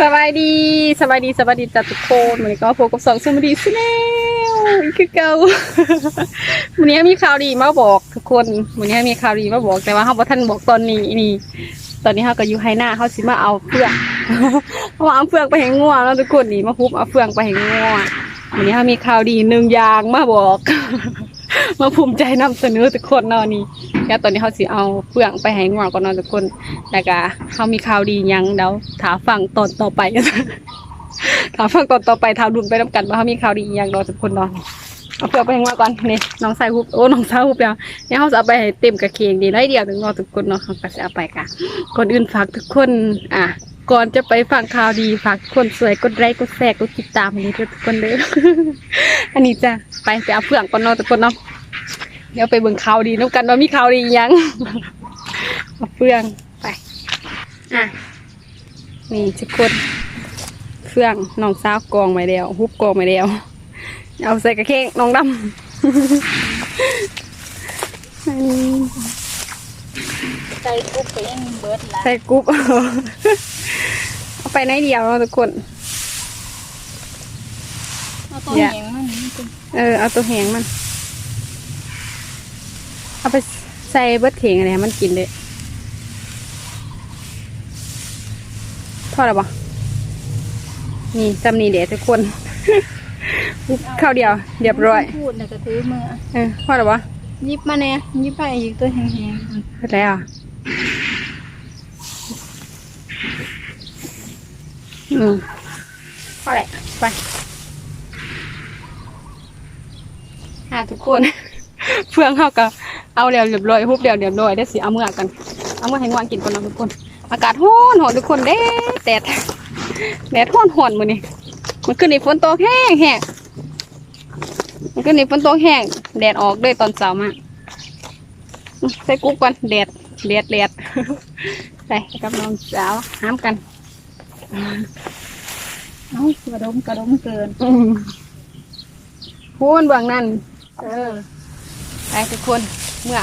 สบายดีสบายดีสบายดีจ้ะทุกคนวันนี้ก็พบกับสองสมดีชแนลอีกคือเก่าวันนี้มีข่าวดีมาบอกทุกคนวันนี้มีข่าวดีมาบอกแต่ว่าเขาบอกท่านบอกตอนนี้นี่ ตอนนี้เขาก็อยู่ไฮหน้าเขาสิมาเอาเฟืองเขาเอาเฟืองไปให้ง่วแล้วทุกคนนี่มาพุบเอาเฟืองไปให้ง่ววันนี้เขามีข่าวดีหนึ่งอย่างมาบอก มาภูมิใจนำเสนอทุกคนเนาะนี่แล้วตอนนี้เขาสิเอาเฟืองไปให้งวก่อนเนาะทุกคนแล้วก็เขามีข่าวดียังเดี๋ยวถามฟังตอนต่อไปถามฟังตอนต่อไปถามดุนไปน้ำกันว่าเขามีข่าวดียังเนาะทุกคนเนาะเอาเฟืองไปให้งวก่อนนี่น้องใส่ฮุบโอ้น้องใส่ฮุบแล้วเนี่ยเขาจะเอาไปให้เต็มกระเคียงดีน้เดียวถึงเนาะทุกคนเนาะเขาก็จะเอาไปค่ะก่อนอื่นฝากทุกคนอะก่อนจะไปฟังข่าวดีฝากคนสวยกดไลค์กดแชร์กดติดตามอันนี้ทุกคนเด้ออันนี้จ้ะไปไปเอาเฟือก่อนนาะทุกคนเนาะ เดี๋ยวไปเบิ่งข่าวดีน้ำกันว่ามีข่าวดีอิหยังเอาเฟืองไปอะนี่ทุกคนเฟืองน้องสาวกองไว้แล้วฮุบกองไว้แล้วเอาใส่กระเค้งน้องดำอันนี้ใจกุ๊บก็ยังเบิดละใส่กรุ๊ปเอาไปในเดียวเนาะทุกคนเอาตัวอย่าแหงมันนี่เป็นเออเอาตัวแหงมัน เอาไปใส่เบิดเข่งอะไรให้มันกินเลยทอดหรอปะนี่จำนี่เดี๋ยวทุกคนข้าวเดียวเรียบร้อยพูดแล้วก็ถือมือเออทอดหรอปะหยิบมาแน่หยิบไปอีกตัวแหงเสร็จแล้วอืมพอแหละไปอะทุกคนเฟืองเขาก็ เอาแล้วเรียบร้อยฮุบเดียวเรียบร้อยได้สิเอาเมื่อกันเอาเมื่อให้งวงกินก่อนนะทุกคน อากาศร้อนหอนทุกคนเด้แดดแดดร้อนหอนมือนี่มันขึ้นในฝนตกแห้งแห้งมันขึ้นในฝนตกแห้งแดดออกด้วยตอนเช้ามาใส่กุ๊กก่อนแดดแดดแดดใส่กับน้องสาวห้ามกันๆเอ้ากระดมกระดมเกินอืมพูนเบื้องนั่นเออไปทุกคน เมื่อ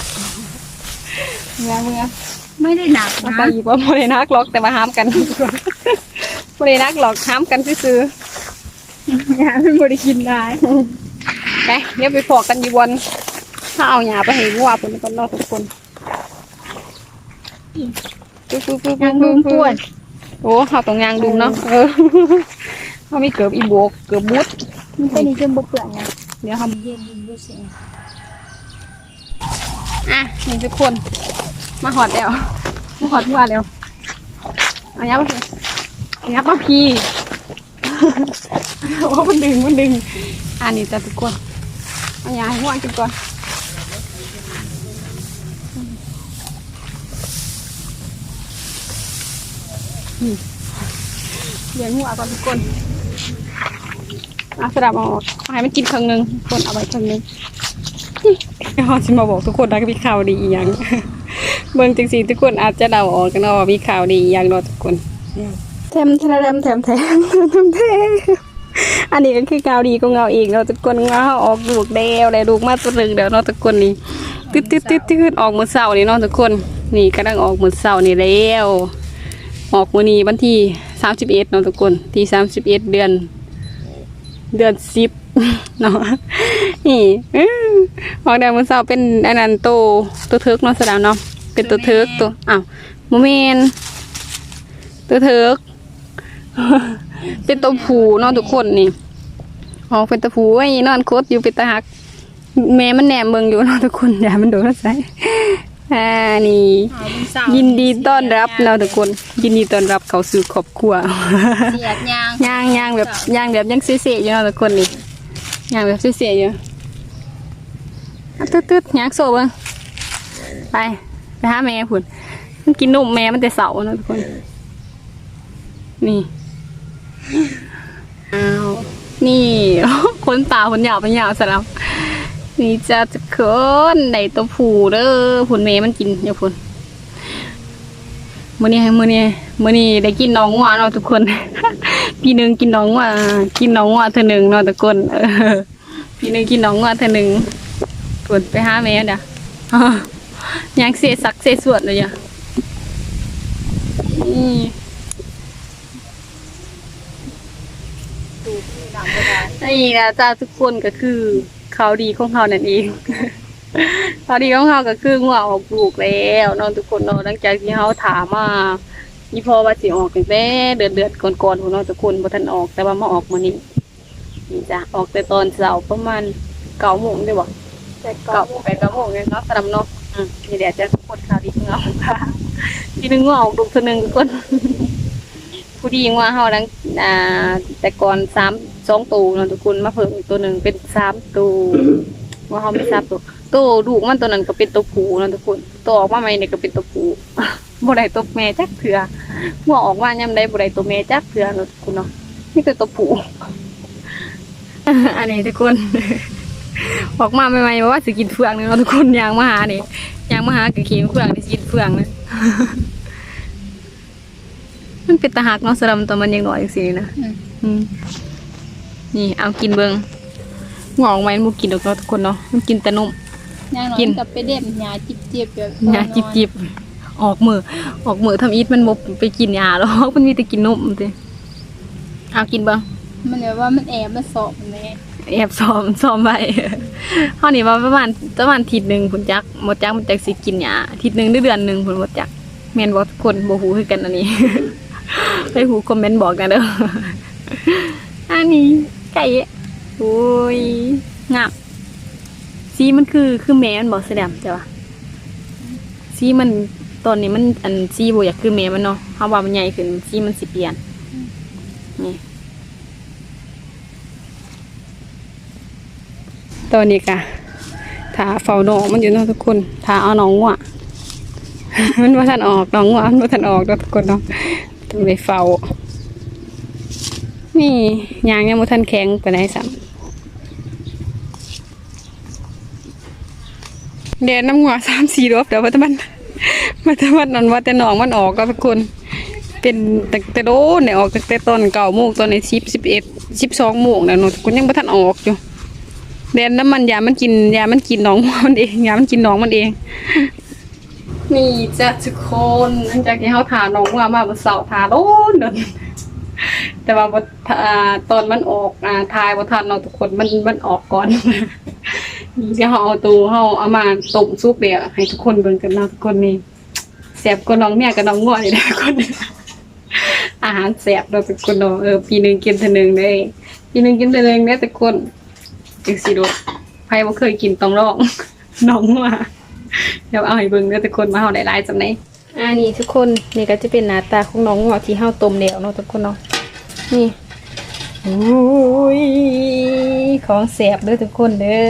เมื่อเมื่อไม่ได้หนักมานะไปอีกว่าโมเดนักหรอกแต่มาห้ามกันทุกคนโมเดนักหรอกห้ามกันซื้ออย่าไม่บริกินได้ๆไปเดี๋ยวไปพอกันอยีวันถ้าเอาหยาไปให้วัวปุ่นกันเนอกทุกคนปึ๊บปึ๊บปึ๊บยังปึ๊ดุบมปึ๊ปวบดโอ้เขาต้องยางดุมเนาะเออเขามีเกือบอีโบกเกือบบุดมันเป็นอีกจนบ่เปื่อนนะเดี๋ยวทเย็นดีดูสิำ อะนี่ทุกคน มาหอดแล้ว มาหอดทั่วแล้วเอายับมาสิเอายับมาพีโอ้มันดึงมันดึงอันนี้จ้ะทุกคน เอายาให้ง่วงกินก่อนเลี้ยงหัวก่อนทุกคนเอาสลับเอาให้มันกินครึ่งหนึงคนเอาไว้ครึ่งหนึง เขาจะมาบอกทุกคนนะมีข่าวดีอย่างเบิ่งจังสีทุกคนอาจจะเดาออกกันเนาะว่ามีข่าวดีอย่างเนาะทุกคนแถมแถมแถมแถมแถมแถมอันนี้ก็คือข่าวดีของเราเองเนาะทุกคนเงาออกลูกเดียวเลยลูกมาตัวหนึงเดี๋ยวเนาะทุกคนนี่ตึ๊ดตึ๊ดตึ๊ดตึ๊ดออกมือเสาร์นี่เนาะทุกคน นี่กำลังออกมือเสาร์นี่แล้วออกมือนี้วันที่สามสิบเอ็ดเนาะทุกคนที่สามสิบเอ็ดเดือน เดือนสิบ เนาะนี่อื้อออกแดงมันเศร้าเป็นอันนั้นโตตัวเทิกเนาะแสดงเนาะเป็นตัวเทิกตัวอ้าวโมเมนตัวเทิกเป็นตัวผูเนาะทุกคนนี่ออกเป็นตัวผูไอ้นอนโคตรอยู่เป็นตาหัก แม่มันแหนมเบิงอยู่เนาะทุกคนอย่ามันโดนใส่อ่านี่ยินดีต้อนรับเนาะทุกคน ยินดีต้อนรับเข้าสู่ครอบครัวเสียดยางย่างย่างแบบย่างแบบยังเสียๆอยู่เนาะทุกคนนี่ ย่างแบบเสียๆอยู่ตึ๊ดตึ๊ดย่างโซ่บิ่งไป ไปหาแม่พุ่นมันกินนมแม่มันแต่เสาเนาะทุกคน นี่อ้าวนี่คนตาคนยาวเป็นยาวสลับนี่จะทุกคนในตัวผูเด้อพุ่นแม่มันกินเดี๋ยวพุ่น มื่อนี้มื่อนี้มื่อนี้ได้กินน้องงัวเนาะทุกคน พี่หนึ่งกินน้องงัวกินน้องงัวเธอหนึ่งเนาะทุกคนพี่หนึ่งกินน้องงัวเธอหนึ่งปวดไปห้าแม่เด้อยังเสียสักเสียสวดเลยอะนี่น้ำบ่ได้นี่นะจ้าทุกคนก็คือเขาดีของเขานั่นเอง ข่าวดีของเขาก็คืองัวออกลูกแล้วน้องทุกคนเนาะหลังจากที่เขาถามมาอีพอว่าสิออกตั้งแต่เดือนเดือนก่อนๆของน้องทุกคนบ่ทันออกแต่ว่ามาออกมื้อนี้นี่จ้ะออกแต่ตอนเช้าประมาณ9โมงได้บ่แต่ก็เก้าแปดเก้าโมงเนี่ยเนาะสำหรับเนาะอืมนี่เดี๋ยวจะกดข่าวดีของเราค่ะทีนึงว่าออกลูกตัวหนึงทุกคนผู้ดีว่าเฮาดังอ่า แต่ก่อนสามสองตัวเนาะทุกคนมาเพิ่มอีกตัวหนึ่งเป็นสามตัวว่าเฮาไม่ทราบตัว ตัวลูกมันตัวนั้นก็เป็นตัวผู้เนาะทุกคนตัวออกมาใหม่เนี่ยก็เป็นตัวผู้บ่ได้ตัวแม่จักเถื่อว่าออกมายามใดบ่ได้ตัวแม่จักเถื่อเนาะทุกคนเนาะนี่คือตัวผู้อันนี้ทุกคนออกมาใหม่ๆว่าสิกินเฟืองเนาะทุกคนยางมาหานี่ยางมาหากะเขีมเฟืองนี่สิกินเฟืองนะมันเป็นตาหักเนาะสำหรับตอนมันยังน้อยจังซี่นะอืมอืมนี่เอากินเบิงงอกไหมมันบ่กินดอกเนาะทุกคนเนาะมันกินแต่นม ย่างน้อกิยนกับไปเด็มหญ้าจิบๆแบบยาจิบจิบออกมือออกมือทำอีทมันบ่ไปกินยาหรอกมันมีแต่กินนมติเอากินเบิงมันแบบว่ามันแอบมาสอบแม่แอบซ้อมซ้อมไว้เฮานี่ว่าประมาณประมาณอาทิตย์หนึงพุ่นจักหมดจักมันจักสิกินยาอาทิตย์หนึงหรือเดือนหนึงพุ่นหมดจักแม่นบ่ทุกคนบ่ฮู้คือกันอันนี้ ไปฮู้คอมเมนต์บอกกันเด้ออันนี้ไก่โอ้ยงาม สีมันคือคือแม่มันบ่แสดงจ้ะวะสีมันตอนนี้มันอันสีบ่อยากคือแม่มันเนาะเฮาว่ามันใหญ่ขึ้นสีมันสิเปลี่ยนนี่ตอนนี้กะถ้าเฝ้าน้องมันอยู่เนาะทุกคนถ้าเอาน้องงัวมันบ่าทันออกน้องงัวมันบ่าทันออกทุกคนเนาะต้องไปเฝ้านี่ยางยังบ่ทันแข็งไปไหนซ้ำ แดดน้ำหัวสามสี่รอบเดี๋ยวว่าแต่มันมันแต่มันนั่นว่าแต่หนองมันออกก็ทุกคนเป็นแต่แต่โดนเนี่ยออกแต่ตอนเก่าโมงตอนในสิบสิบเอ็ดสิบสองโมงแล้วเนาะทุกคนยังบ่ทันออกอยู่แดดน้ำมันยามันกินยามันกินหนองมันเองยามันกินหนองมันเอง นี่จ้ะทุกคนหลังจากที่เขาทาน้องว่ามาบนเสาทาโดนเดินแต่ว่าบ่อ่าตอนมันออกอ่าทายบ่ทันเนาทุกคนมันมันออกก่อน นี่สิเฮาเอาตัวเฮาเอามาต้มซุปเดี๋ยวให้ทุกคนเบิ่งกันเนาะทุกคนนี่แซ่บกว่าน้องเมียกับน้องง้อนี่แหละทุกคนอาหารแซ่บเนาทุกคนเนาะเออปีหนึ่งกินเทื่อหนึงเด้ปีหนึ่งกินเทื่อหนึงเด้ทุกคนจังสิโดดใครบ่เคยกินต้องลองน้องว่าเดี๋ยวเอาให้เบิ่งเด้อทุกคนมาเฮาได้หลายจำไหนอ่านี่ทุกคนนี่ก็จะเป็นหน้าตาของน้องง้อที่เฮาต้มแล้วเนาะทุกคนเนาะนี่ อ้ยของแสบเด้อทุกคนเด้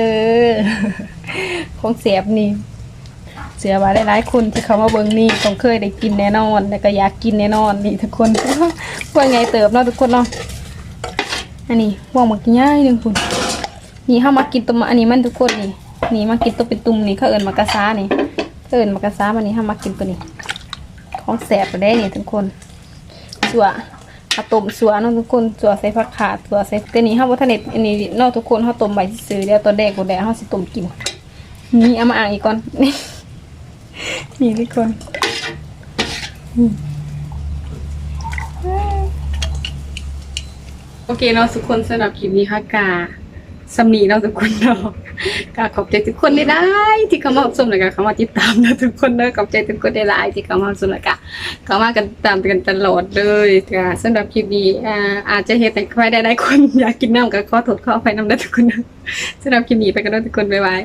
อของแสบนี่เสือว่าหลายๆคนที่เขามาเบิ่งนี่ต้องเคยได้กินแน่นอน แล้วก็อยากกินแน่นอนนี่ทุกคนว่าไงเติบเนาะทุกคนเนาะอันนี้ว่างมากินย่ายหนึ่งคุณนี่เข้ามากินตัวมาอันนี้มันทุกคนนี่นี่มากินตัวเป็นตุ่มนี่เขาเอิญมากระซ้านี่เขาเอิญมากระซ้ามันนี่เข้ามากินตัวนี้ของแสบไปได้นี่ทุกคนสัว เอาต้มสัวเนาะทุกคนสัวใส่ผักขาดสัวใส่แต่นี้เฮาบ่ทันได้อันนี้เนาะทุกคนเฮาต้มไว้ซื่อๆเดี๋ยวตอนแดกบ่แดกเฮาสิต้มกินนี่เอามาอ่างอีกก่อนนี่นี่ทุกคนอืมโอเคเนาะทุกคนสำหรับคลิปนี้ค่ะกาสำนีเนาะทุกคนเนาะ ก็ขอบใจทุกคนได้ไที่เข้ามาชมแล้วก็เข้ามาติดตามนะทุกคนเนาะขอบใจทุกคนได้ไที่เข้ามาชมแล้วก็เข้ามากันตามกันตลอดเลยค่ะสำหรับคลิปนี้อาจจะเห็นแต่ใครได้หลายคนอยากกินน้ำก็ขอโทษขออภัยน้ำได้ทุกคนสำหรับคลิปนี้ไปกันด้วยทุกคนบ๊ายบาย